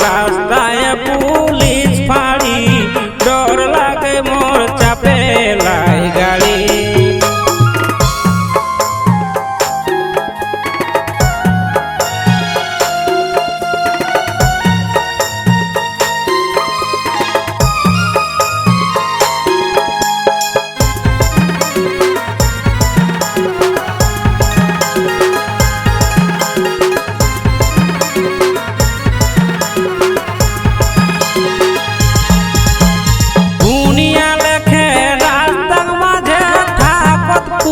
around.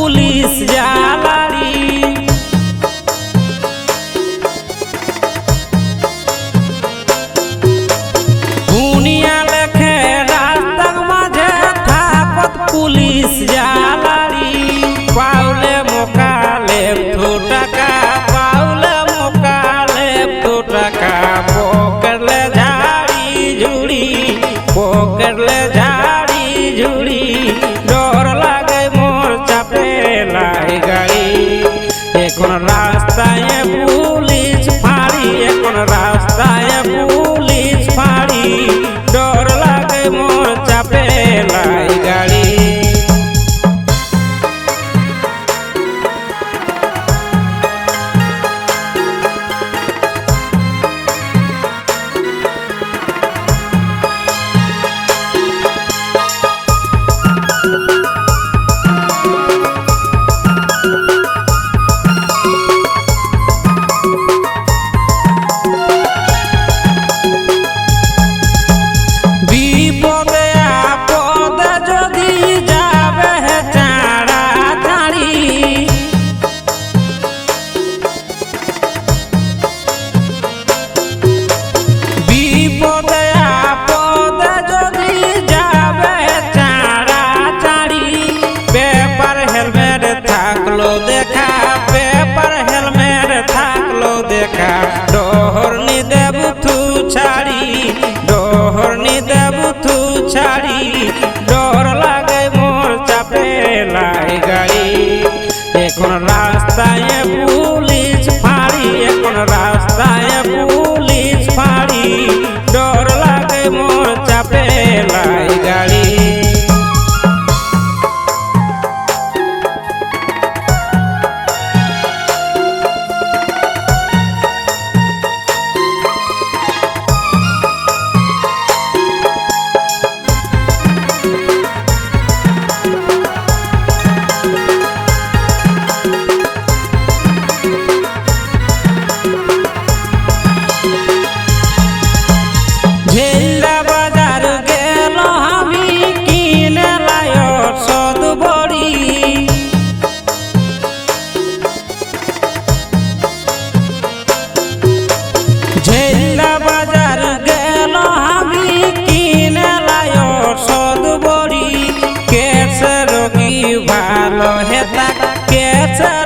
Police i bye.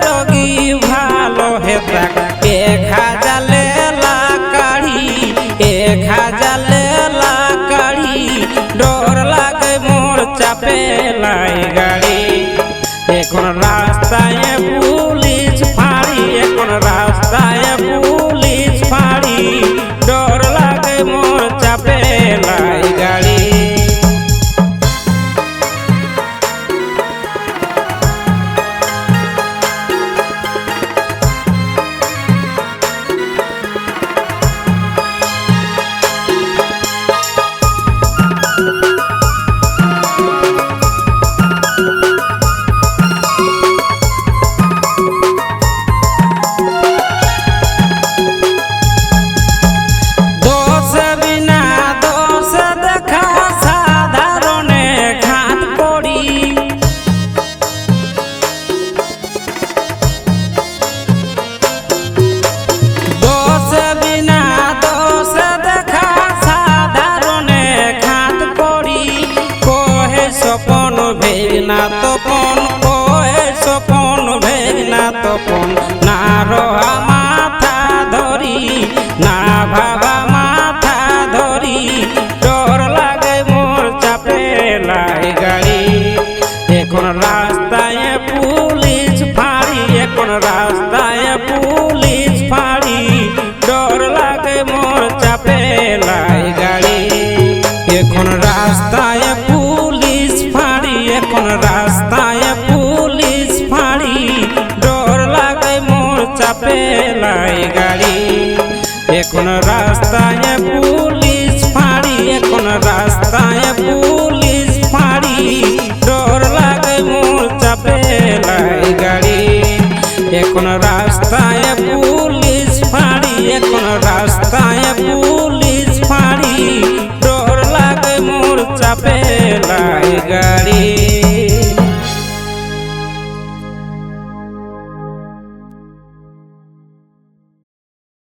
রোগী ভালো হেতা এক হাজালে লাকাড়ি এক হাজালে লাকাড়ি ডর লাগে চাপে লাই গাড়ি। আপন না লাই গাড়ি। এখন রাস্তায়